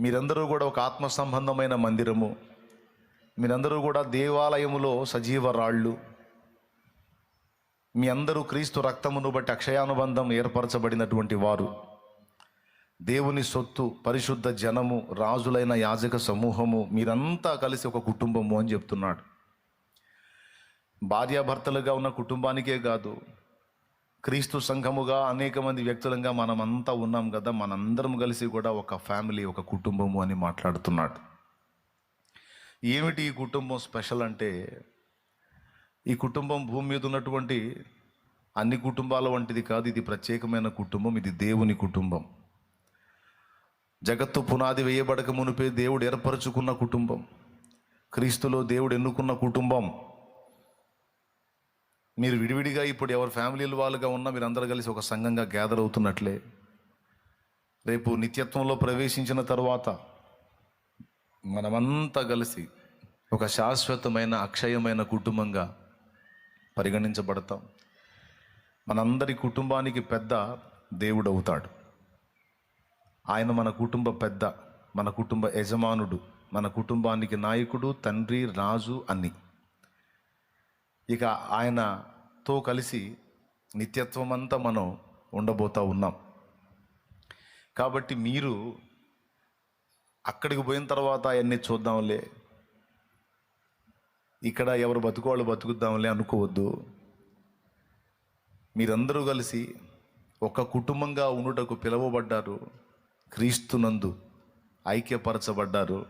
మీరందరూ కూడా ఒక ఆత్మ సంబంధమైన మందిరము. మీరందరూ కూడా దేవాలయములో సజీవ రాళ్ళు. మీ అందరూ క్రీస్తు రక్తమును బట్టి అక్షయానుబంధం ఏర్పరచబడినటువంటి వారు. దేవుని సొత్తు పరిశుద్ధ జనము రాజులైన యాజక సమూహము మీరంతా కలిసి ఒక కుటుంబము అని చెప్తున్నాడు. భార్యాభర్తలుగా ఉన్న కుటుంబానికే కాదు క్రీస్తు సంఘముగా అనేక మంది వ్యక్తులంగా మనమంతా ఉన్నాం కదా మనందరం కలిసి కూడా ఒక ఫ్యామిలీ ఒక కుటుంబము అని మాట్లాడుతున్నాడు. ఏమిటి ఈ కుటుంబం స్పెషల్ అంటే ఈ కుటుంబం భూమి మీద ఉన్నటువంటి అన్ని కుటుంబాల వంటిది కాదు ఇది ప్రత్యేకమైన కుటుంబం ఇది దేవుని కుటుంబం. జగత్తు పునాది వేయబడక మునిపే దేవుడు ఏర్పరచుకున్న కుటుంబం. క్రీస్తులో దేవుడు ఎన్నుకున్న కుటుంబం. మీరు విడివిడిగా ఇప్పుడు ఎవరి ఫ్యామిలీలు వాళ్ళుగా ఉన్నా మీరు అందరూ కలిసి ఒక సంఘంగా గ్యాదర్ అవుతున్నట్లే. రేపు నిత్యత్వంలో ప్రవేశించిన తర్వాత మనమంతా కలిసి ఒక శాశ్వతమైన అక్షయమైన కుటుంబంగా పరిగణించబడతాం. మనందరి కుటుంబానికి పెద్ద దేవుడు అవుతాడు. ఆయన మన కుటుంబ పెద్ద మన కుటుంబ యజమానుడు మన కుటుంబానికి నాయకుడు తండ్రి రాజు అన్నీ. ఇక ఆయనతో కలిసి నిత్యత్వం అంతా మనం ఉండబోతా ఉన్నాం. కాబట్టి మీరు అక్కడికి పోయిన తర్వాత అవన్నీ చూద్దాంలే. ఇక్కడ ఎవరు బతుకోవాళ్ళు బతుకుద్దాంలే అనుకోవద్దు. మీరందరూ కలిసి ఒక కుటుంబంగా ఉండుటకు పిలువబడ్డారు. క్రీస్తునందు ఐక్యపరచబడ్డారు.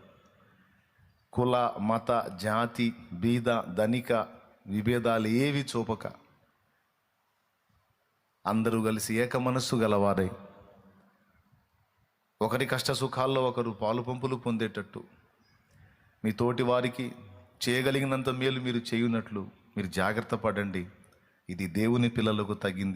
కుల మత జాతి బీద ధనిక విభేదాలు ఏవి చూపక. అందరూ కలిసి ఏక మనస్సు గలవారై. ఒకరి కష్ట సుఖాల్లో ఒకరు పాలు పంపులు పొందేటట్టు. మీ తోటి వారికి చేయగలిగినంత మేలు మీరు చేయునట్లు మీరు జాగ్రత్త పడండి. ఇది దేవుని పిల్లలకు తగింది.